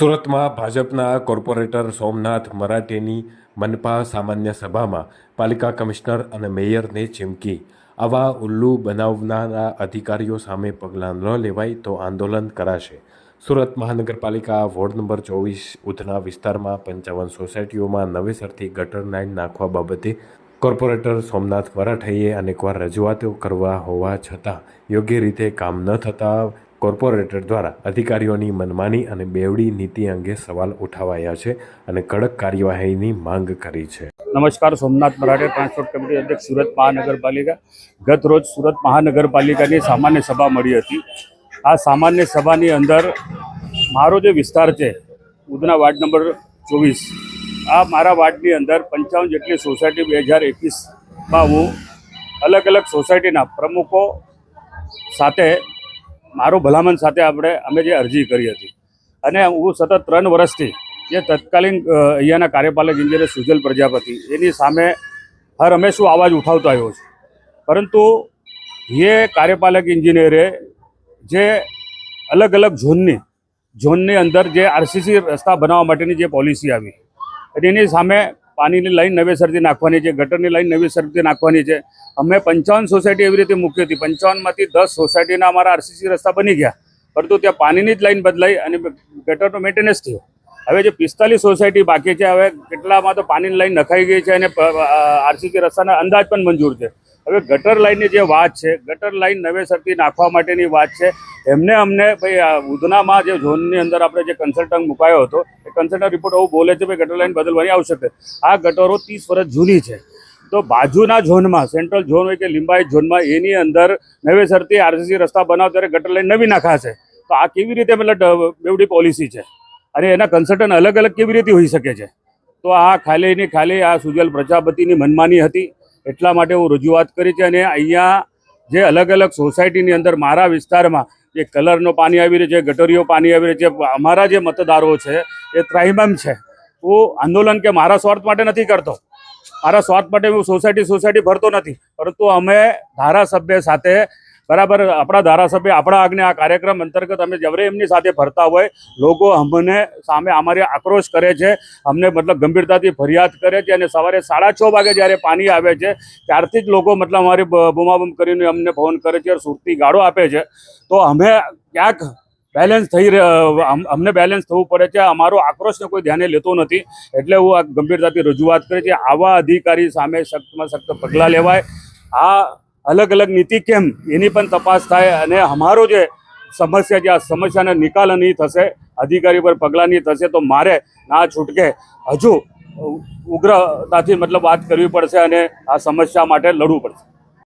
સુરતમાં ભાજપના કોર્પોરેટર સોમનાથ મરાઠેની મનપા સામાન્ય સભામાં પાલિકા કમિશનર અને મેયરને ચીમકી. આવા ઉલ્લુ બનાવનારા અધિકારીઓ સામે પગલાં ન લેવાય તો આંદોલન કરાશે. સુરત મહાનગરપાલિકા વોર્ડ નંબર ચોવીસ ઉધના વિસ્તારમાં પંચાવન સોસાયટીઓમાં નવેસરથી ગટર લાઇન નાખવા બાબતે કોર્પોરેટર સોમનાથ મરાઠેએ અનેકવાર રજૂઆતો કરવા હોવા છતાં યોગ્ય રીતે કામ ન થતાં કોર્પોરેટર દ્વારા અધિકારીઓની મનમાની અને બેવડી નીતિ અંગે સવાલ ઉઠાવાયા છે અને કડક કાર્યવાહીની માંગ કરી છે. નમસ્કાર, સોમનાથ મરાઠે ટ્રાન્સપોર્ટ કમિટી અધ્યક્ષ સુરત મહાનગરપાલિકા. ગત રોજ સુરત મહાનગરપાલિકાની સામાન્ય સભા મળી હતી. આ સામાન્ય સભાની અંદર મારો જે વિસ્તાર છે, ઉધના વાર્ડ નંબર ચોવીસ, આ મારા વાર્ડની અંદર પંચાવન જેટલી સોસાયટી બે હજાર એકવીસમાં હું અલગ અલગ સોસાયટીના પ્રમુખો સાથે મારો ભલામણ સાથે આપણે અમે જે અરજી કરી હતી અને હું સતત ત્રણ વર્ષથી જે તત્કાલીન અહીંયાના કાર્યપાલક ઇન્જિનિયર સુજલ પ્રજાપતિ, એની સામે હર હંમેશું આવાજ ઉઠાવતો આવ્યો છું. પરંતુ એ કાર્યપાલક ઇન્જિનિયરે જે અલગ અલગ ઝોનની ઝોનની અંદર જે આરસીસી રસ્તા બનાવવા માટેની જે પોલિસી આવી એની સામે પાણીની લાઈન નવેસરથી નાખવાની છે, ગટરની લાઈન નવેસરથી નાખવાની છે. અમે પંચાવન સોસાયટી એવી રીતે મૂકી હતી. પંચાવનમાંથી દસ સોસાયટીના અમારા આરસીસી રસ્તા બની ગયા. પરંતુ ત્યાં પાણીની જ લાઈન બદલાઈ અને ગટરનો મેન્ટેનન્સ થયો. હવે જે પિસ્તાલીસ સોસાયટી બાકી છે, હવે કેટલામાં તો પાણીની લાઈન નખાઈ ગઈ છે અને આરસીસી રસ્તાના અંદાજ પણ મંજૂર છે. હવે ગટર લાઈનની જે વાત છે, ગટર લાઈન નવેસરથી નાખવા માટેની વાત છે. એમને અમને ભાઈ આ ઉધનામાં જે ઝોનની અંદર આપણે જે કન્સલ્ટન્ટ મુકાયો હતો, એ કન્સલ્ટન્ટ રિપોર્ટ એવું બોલે છે, ભાઈ ગટર લાઈન બદલવાની આવશ્યક આ ગટરો ત્રીસ વર્ષ જૂની છે. તો બાજુના ઝોનમાં સેન્ટ્રલ ઝોન હોય કે લિંબાયત ઝોનમાં, એની અંદર નવેસરથી આરસીસી રસ્તા બનાવ ત્યારે ગટર લાઇન નવી નાખાશે. તો આ કેવી રીતે મતલબ બેવડી પોલિસી છે? અને એના કન્સલ્ટન્ટ અલગ અલગ કેવી રીતે હોઈ શકે છે? તો આ ખાલી ને ખાલી આ સુજલ પ્રજાપતિની મનમાની હતી. એટલા માટે હું રજૂઆત કરી છે અને અહીંયા જે અલગ અલગ સોસાયટીની અંદર મારા વિસ્તારમાં જે કલરનો પાણી આવી રહ્યું છે, ગટરીઓ પાણી આવી રહ્યું છે, અમારા જે મતદારો છે, એ ત્રાહિમામ છે. હું આંદોલન કે મારા સ્વાર્થ માટે નથી કરતો. મારા સ્વાર્થ માટે હું સોસાયટી સોસાયટી ભરતો નથી. પરંતુ અમે ધારાસભ્ય સાથે બરાબર, આપણા ધારાસભ્ય, આપણા આજ્ઞા આ કાર્યક્રમ અંતર્ગત અમે જ્યારે એમની સાથે ફરતા હોય, લોકો અમને સામે અમારી આક્રોશ કરે છે, અમને મતલબ ગંભીરતાથી ફરિયાદ કરે છે અને સવારે સાડા છ વાગે જ્યારે પાણી આવે છે, ત્યારથી જ લોકો મતલબ અમારી બૂમાબૂમ કરીને અમને ફોન કરે છે સુરતી ગાળો આપે છે. તો અમે ક્યાંક બેલેન્સ થઈ અમને બેલેન્સ થવું પડે છે, અમારો આક્રોશને કોઈ ધ્યાને લેતો નથી, એટલે હું આ ગંભીરતાથી રજૂઆત કરી છે આવા અધિકારી સામે સખ્તમાં સખ્ત પગલાં લેવાય. આ અલગ અલગ નીતિ કેમ એની પણ તપાસ થાય અને અમારો જે સમસ્યા છે, આ સમસ્યાનો નિકાલ નહીં થશે, અધિકારી પર પગલાં નહીં થશે, તો મારે ના છૂટકે હજુ ઉગ્રતાથી મતલબ વાત કરવી પડશે અને આ સમસ્યા માટે લડવું પડશે.